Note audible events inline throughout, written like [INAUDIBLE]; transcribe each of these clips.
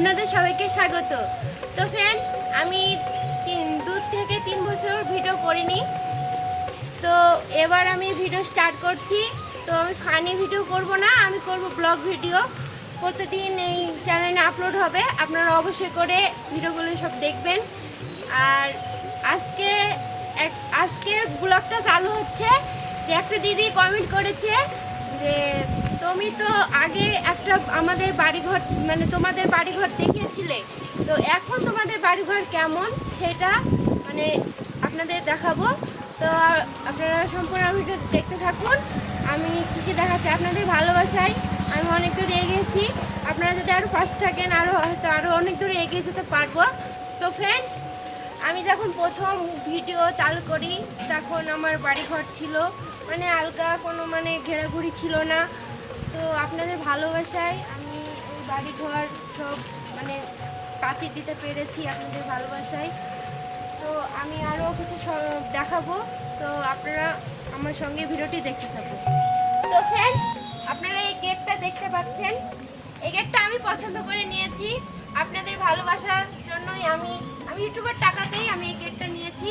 আপনাদের সবাইকে স্বাগত। তো ফ্রেন্ডস আমি তিন, দু থেকে তিন বছর ভিডিও করিনি। তো এবার আমি ভিডিও স্টার্ট করছি। তো আমি ফানি ভিডিও করব না, আমি করব ব্লগ ভিডিও প্রতিদিন এই চ্যানেলে আপলোড হবে, আপনারা অবশ্যই করে ভিডিওগুলো সব দেখবেন। আর আজকে এক আজকের ব্লগটা চালু হচ্ছে যে একটা দিদি কমেন্ট করেছে যে তুমি তো আগে একটা আমাদের বাড়িঘর মানে তোমাদের বাড়িঘর দেখিয়েছিলে। তো এখন তোমাদের বাড়িঘর কেমন? সেটা মানে আপনাদের দেখাবো। তো আপনারা সম্পূর্ণ ভিডিও দেখতে থাকুন। আমি কী কী দেখাচ্ছি? আপনাদের ভালোবাসায় আমি অনেক দূর এগিয়েছি। আপনারা যদি আরও পাশে থাকেন আরও হয়তো আরও অনেক দূরে এগিয়ে যেতে পারব। তো ফ্রেন্ডস আমি যখন প্রথম ভিডিও চালু করি, তখন আমার বাড়িঘর ছিল মানে আলগা, কোনো মানে ঘেরাঘুরি ছিল না। তো আপনাদের ভালোবাসায় আমি ওই বাড়িঘর সব মানে প্রাচীর দিতে পেরেছি আপনাদের ভালোবাসায়। তো আমি আরও কিছু দেখাবো। তো আপনারা আমার সঙ্গে ভিডিওটি দেখতে থাকুন। তো ফ্রেন্ডস আপনারা এই গেটটা দেখতে পাচ্ছেন। এই গেটটা আমি পছন্দ করে নিয়েছি। আপনাদের ভালোবাসার জন্যই আমি আমি ইউটিউবের টাকাতেই আমি এই গেটটা নিয়েছি।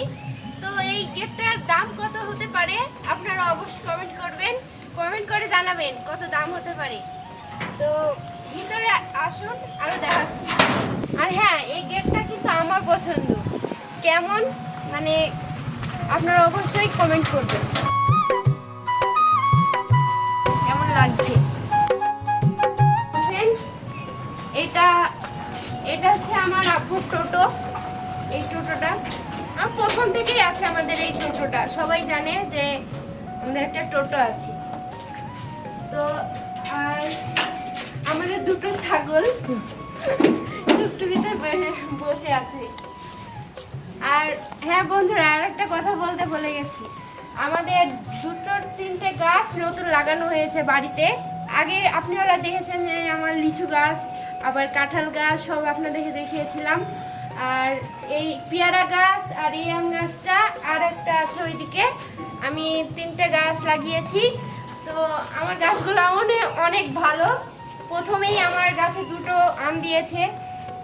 তো এই গেটটার দাম কত হতে পারে আপনারা অবশ্যই কমেন্ট করবেন। কমেন্ট করে জানাবেন কত দাম হতে পারে। তো ভিতরে আসুন, আরও দেখাচ্ছি। আর হ্যাঁ এই গেটটা কিন্তু আমার পছন্দ। কেমন? মানে আপনারা অবশ্যই কমেন্ট করবেন। কেমন লাগছে? এটা এটা হচ্ছে আমার আব্বুর টোটো। এই টোটোটা। আমার প্রথম থেকেই আছে আমাদের এই টোটোটা। সবাই জানে যে আমাদের একটা টোটো আছে। তো আর আমাদের দুটো ছাগল টুকটুকিতে বসে আছে। আর হ্যাঁ বন্ধুরা, আর একটা কথা বলতে বলে গেছি। আমাদের দুটো তিনটে গাছ নতুন লাগানো হয়েছে বাড়িতে। আগে আপনারা দেখেছেন যে আমার লিচু গাছ, আবার কাঁঠাল গাছ, সব আপনাদেরকে দেখিয়েছিলাম। আর এই পেয়ারা গাছ আর এই আম গাছটা আর একটা আছে ওইদিকে। আমি তিনটে গাছ লাগিয়েছি। তো আমার গাছগুলো অনেক অনেক ভালো। প্রথমেই আমার গাছে দুটো আম দিয়েছে,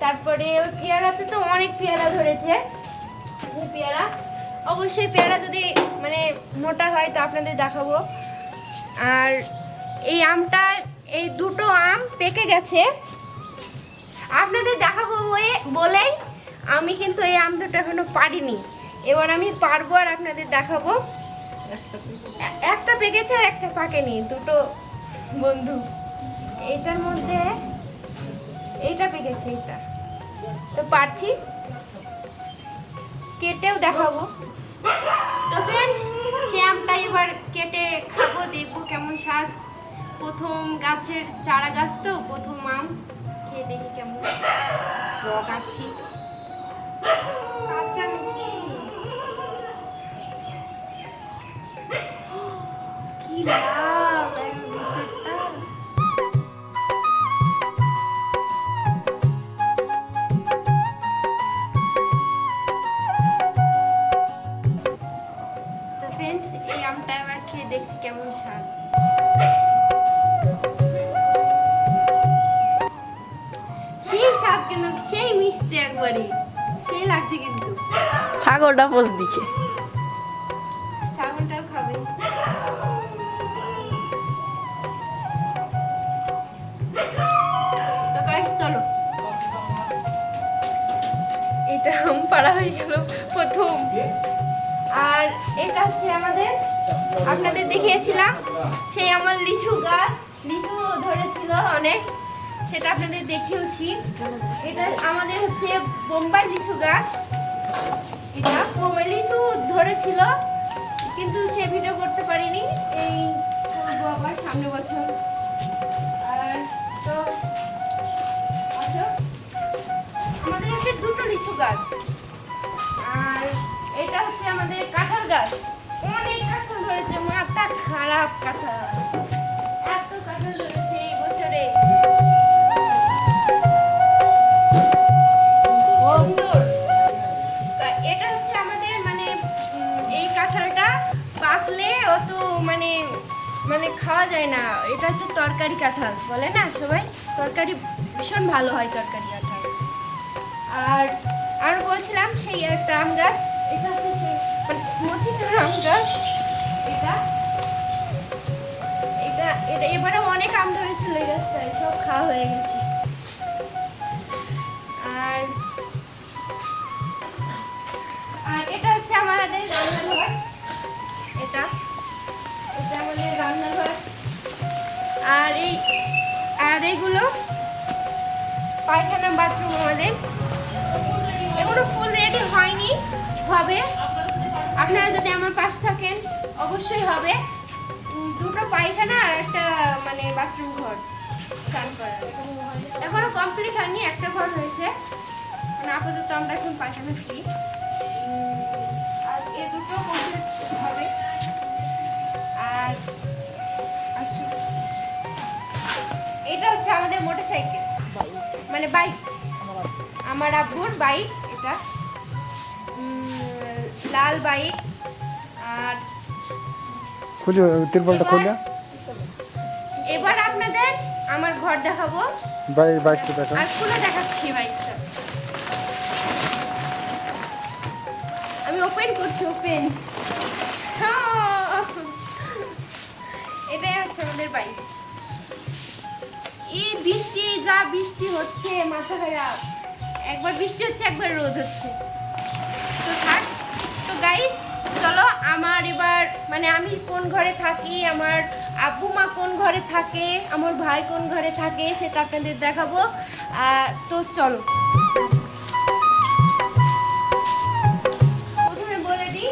তারপরে ওই পেয়ারাতে তো অনেক পেয়ারা ধরেছে। পেয়ারা। অবশ্যই পেয়ারা যদি মানে মোটা হয় তো আপনাদের দেখাবো। আর এই আমটা, এই দুটো আম পেকে গেছে। আপনাদের দেখাবো বলেই আমি কিন্তু এই আম দুটো এখনও পারিনি। এবার আমি পারব আর আপনাদের দেখাবো। একটা পেকেছে আর একটা পাকেনি, দুটো বন্ধু। এটার মধ্যে, এইটা পেকেছে এটা তো পারছি? কেটেও দেখাবো। তো ফ্রেন্ডস সে আমটা এবার কেটে খাব, দেখব কেমন স্বাদ। প্রথম গাছের চারা গাছ তো, প্রথম আম। খেয়ে দেখি কেমন। কাটছি দেখছি কেমন স্বাদ। সেই স্বাদ কিন্তু, সেই মিষ্টি একবারে সেই লাগছে কিন্তু। ছাগলটা পোষ দিচ্ছে। এটা পাড়া হয়ে গেল প্রথম। আর এটা হচ্ছে আমাদের, আপনাদের দেখিয়েছিলাম, সেই আমার লিচু গাছ। লিচু ধরেছিল অনেক, সেটা আপনাদের দেখিয়েছি এটা আমাদের হচ্ছে বোম্বাই লিচু গাছ। এটা বোম্বাই লিচু ধরেছিল, কিন্তু সে ভিডিও করতে পারিনি। এই গাছ। আর এটা হচ্ছে আমাদের কাঁঠাল গাছ। অনেক কাঁঠাল ধরেছে মাথা খারাপ কাঁঠাল। এত কাঁঠাল এই বছরে। এটা হচ্ছে আমাদের মানে এই কাঁঠালটা পাকলে অত মানে মানে খাওয়া যায় না। এটা হচ্ছে তরকারি কাঁঠাল, বলে না সবাই? তরকারি ভীষণ ভালো হয় তরকারি আঠার আর আর বলছিলাম, সেই একটা আম গাছ। এটা সেই মানে মতিচুর আম গাছ। এটা এটা এবারে অনেক আম ধরেছিল এই গাছটায় সব খাওয়া হয়ে গেছে। আর আর এটা হচ্ছে আমাদের রান্নাঘর। এটা এটা আমাদের রান্নাঘর। আর এই, আর এগুলো পায়খানা বাথরুম আমাদের। এগুলো ফুল রেডি হয়নি হবে। আপনারা যদি আমার পাশ থাকেন অবশ্যই হবে। দুটো পায়খানা আর একটা মানে বাথরুম ঘর স্নান করার। এখনও কমপ্লিট হয়নি একটা ঘর হয়েছে। মানে আপাতত আমরা এখন পায়খানা ফ্রি আর এ দুটো কমপ্লিট হবে। আর আসুন। এটা হচ্ছে আমাদের মোটর সাইকেল মানে বাইক আমার আব্বুর বাইক উম, লাল বাইক আর খুলি তিরপলটা খুলে। এবার আপনাদের আমার ঘর দেখাবো। বাইক বাইকটা দেখা। আর খুলে দেখাচ্ছি বাইকটা। আমি ওপেন করছি ওপেন। এটাই হচ্ছে আমাদের বাইক। এই বৃষ্টি যা বৃষ্টি হচ্ছে মাথা খারাপ। একবার বৃষ্টি হচ্ছে, একবার রোদ হচ্ছে। তো থাক, তো গাইস চলো আমার এবার মানে আমি কোন ঘরে থাকি, আমার আব্বু মা কোন ঘরে থাকে, আমার ভাই কোন ঘরে থাকে সেটা আপনাদের দেখাবো। তো চলো। প্রথমে বলে দিই,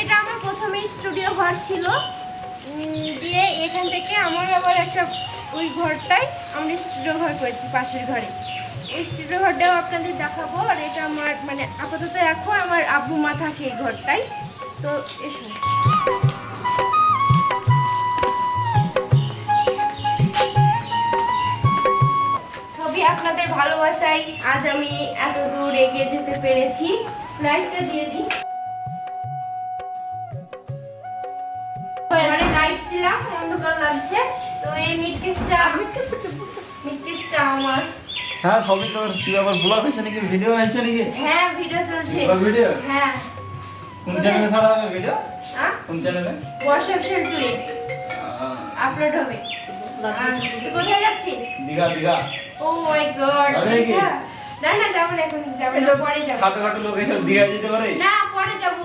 এটা আমার প্রথমে স্টুডিও ঘর ছিল। দিয়ে এখান থেকে আমার আবার একটা ওই ঘরটাই আমরা স্টুডিও ঘর করেছি, পাশের ঘরে। এই ঘরটাও আপনাদের দেখাবো আর এটা আমার মানে আপাতত এখন আমার আব্বু মা থাকে এই ঘরটাই তো এসো। সবই আপনাদের ভালোবাসায় আজ আমি এত দূর এগিয়ে যেতে পেরেছি। লাইটটা দিয়ে দিই। লাইট দিলাম অন্ধকার লাগছে। তো এই মিটকেসটা মিটকেসটা [LAUGHS] আমার। হ্যাঁ সবই তোর কি ব্যাপার ব্লগ হয়েছে নাকি? ভিডিও হয়েছে নাকি? হ্যাঁ ভিডিও চলছে। ব্লগ ভিডিও হ্যাঁ। কোন চ্যানেলে ছাড়া হবে ভিডিও হ্যাঁ? কোন চ্যানেলে হোয়াটসঅ্যাপ টুয়ে আপলোড হবে। আর তুই কোথায় যাচ্ছিস? Digha Digha. Oh my god যাবে নাকি? না না যাব না এখন যাব না পরে যাব। খাটো খাটো লোক এসব দীঘা যেতে পারে? না পরে যাব।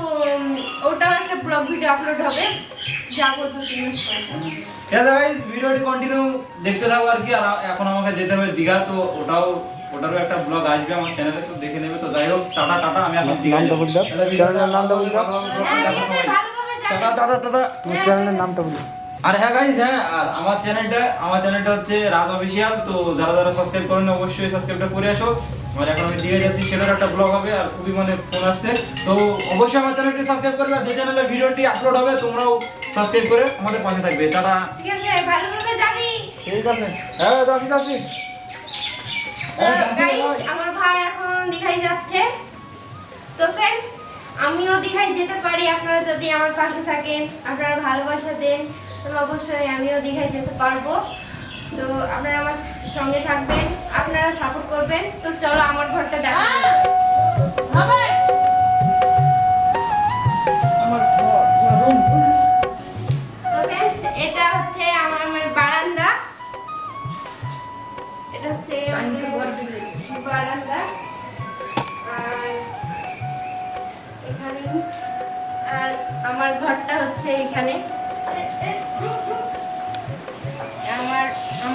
ওটাও একটা ব্লগ ভিডিও আপলোড হবে। ভিডিওটি কন্টিনিউ দেখতে থাকো আর কি। আর এখন আমাকে যেতে হবে দীঘা তো ওটাও ওটারও একটা ব্লগ আসবে আমার চ্যানেলে তো দেখে নেবে। তো যাই হোক টাটা টাটা আমি এখন দীঘা। চ্যানেলের নামটা বলে। হ্যাঁ টাটা টাটা টাটা চ্যানেলের নামটা বলি আর হ্যাঁ হ্যাঁ আর আমার চ্যানেলটা আমার চ্যানেলটা হচ্ছে রাজ অফিসিয়াল তো যারা যারা সাবস্ক্রাইব করেন অবশ্যই সাবস্ক্রাইবটা করে আসো। আর এখন আমি দিয়ে যাচ্ছি সেটার একটা ব্লগ হবে আর খুবই মানে ফোন আসছে তো অবশ্যই আমার চ্যানেলটি সাবস্ক্রাইব করবে আর যে চ্যানেলে ভিডিওটি আপলোড হবে তোমরাও সাবস্ক্রাইব করে আমাদের পাশে থাকবে। টাটা। ঠিক আছে ভালোভাবে যাবি। ঠিক আছে। হ্যাঁ যাচ্ছি যাচ্ছি। গাইস আমার ভাই এখন দীঘায় যাচ্ছে। তো ফ্রেন্ডস আমিও দীঘায় যেতে পারি। আপনারা যদি আমার পাশে থাকেন আপনারা ভালোবাসা দেন তাহলে অবশ্যই আমিও দীঘায় যেতে পারব। তো আপনারা আমার সঙ্গে থাকবেন আপনারা সাপোর্ট করবেন। তো চলো আমার ঘরটা দেখা। তো এটা হচ্ছে আমার আমার বারান্দা। এটা হচ্ছে বারান্দা। আর এখানে আর আমার ঘরটা হচ্ছে এখানে।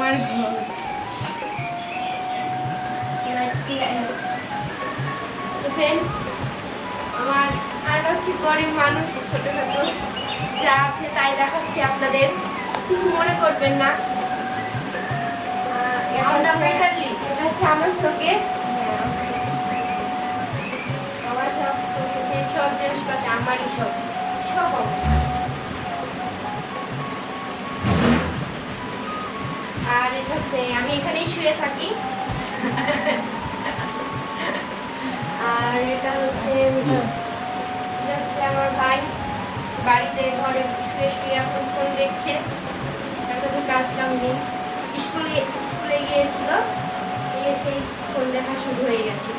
আমার ঘর। তো ফ্রেন্ডস আমার আর হচ্ছে গরিব মানুষ ছোটখাটো যা আছে তাই দেখাচ্ছি আপনাদের। কিছু মনে করবেন না। এটা হচ্ছে- আমার শোকেস। আমার সব শোকেসে সব জিনিসপাতি আমারই সব। সব আমার। আর এটা হচ্ছে, আমি এখানেই শুয়ে থাকি। আর এটা হচ্ছে এটা হচ্ছে আমার ভাই। বাড়িতে, ঘরে শুয়ে শুয়ে এখন ফোন দেখছে। তার কাছে কাজ কাম নেই। স্কুলে স্কুলে গিয়েছিল। গিয়ে সেই ফোন দেখা শুরু হয়ে গেছে।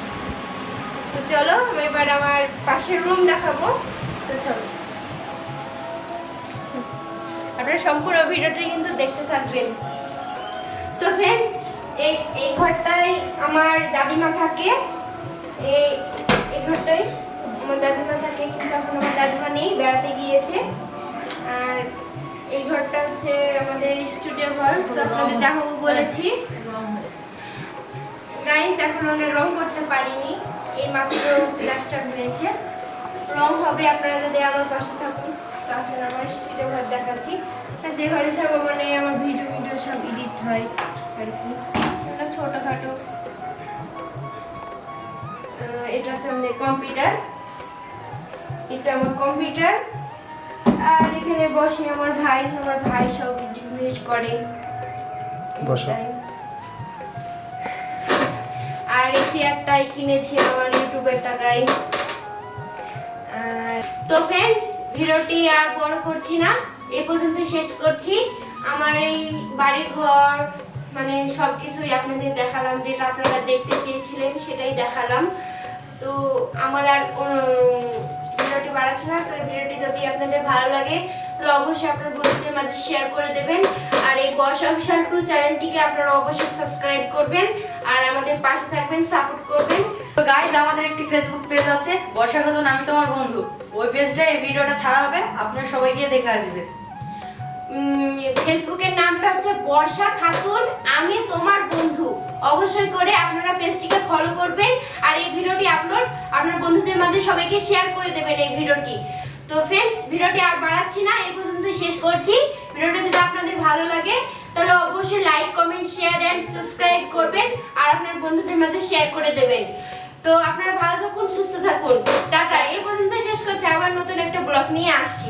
তো চলো, আমি এবার আমার পাশের রুম দেখাবো। তো চলো। আপনারা সম্পূর্ণ ভিডিওটি কিন্তু দেখতে থাকবেন। তো ফ্রেন্ডস এই এই ঘরটায় আমার দাদিমা থাকে। এই এই ঘরটায় আমার দাদিমা থাকে, কিন্তু এখন আমার দাদিমা নেই, বেড়াতে গিয়েছে। আর এই ঘরটা হচ্ছে আমাদের স্টুডিও ঘর তো আপনাদের দেখাবো বলেছি। গাইস এখন আমরা রং করতে পারিনি, এই মাত্র প্লাস্টার হয়েছে। রং হবে আপনারা যদি আমার পাশে থাকুন। তো আমার ঘর দেখাচ্ছি। আর যে ঘরে সব মানে আমার ভিডিও ভিডিও সব এডিট হয় আর কি। ছোটোখাটো এটা কম্পিউটার এটা আমার কম্পিউটার আর এখানে বসে আমার ভাই আমার ভাই সব এডিট করে। বসো। আর এই চেয়ারটাই কিনেছি আমার ইউটিউবের টাকায়। আর তো ফ্রেন্ডস ভিডিওটি আর বড় করছি না, এ পর্যন্ত শেষ করছি। আমার এই বাড়ি ঘর মানে সব কিছুই আপনাদের দেখালাম, যেটা আপনারা দেখতে চেয়েছিলেন সেটাই দেখালাম। তো আমার আর ভিডিওটি বাড়াচ্ছি না, তো এই ভিডিওটি যদি আপনাদের ভালো লাগে, তাহলে অবশ্যই আপনার বন্ধুদের মাঝে শেয়ার করে দেবেন। আর এই বর্ষা বিশাল টু চ্যানেলটিকে আপনারা অবশ্যই সাবস্ক্রাইব করবেন, আর আমাদের পাশে থাকবেন সাপোর্ট করবেন। তো গাইজ আমাদের একটি ফেসবুক পেজ আছে, বর্ষা আমি তোমার বন্ধু। ওই পেজটা এই ভিডিওটা ছাড়া হবে, আপনারা সবাই গিয়ে দেখে আসবে। ফেসবুকের নামটা হচ্ছে বর্ষা খাতুন, আমি তোমার বন্ধু। অবশ্যই করে আপনারা পেজটিকে ফলো করবেন আর এই ভিডিওটি আপলোড আপনার বন্ধুদের মাঝে সবাইকে শেয়ার করে দেবেন এই ভিডিওটি তো ফ্রেন্ডস ভিডিওটি আর বাড়াচ্ছি না, এই পর্যন্ত শেষ করছি। ভিডিওটা যদি আপনাদের ভালো লাগে, তাহলে অবশ্যই like comment share and subscribe করবেন আর আপনার বন্ধুদের মাঝে শেয়ার করে দেবেন। তো আপনারা ভালো থাকুন, সুস্থ থাকুন। টাটা। এই পর্যন্ত শেষ করছি। আবার নতুন একটা ব্লগ নিয়ে আসছি।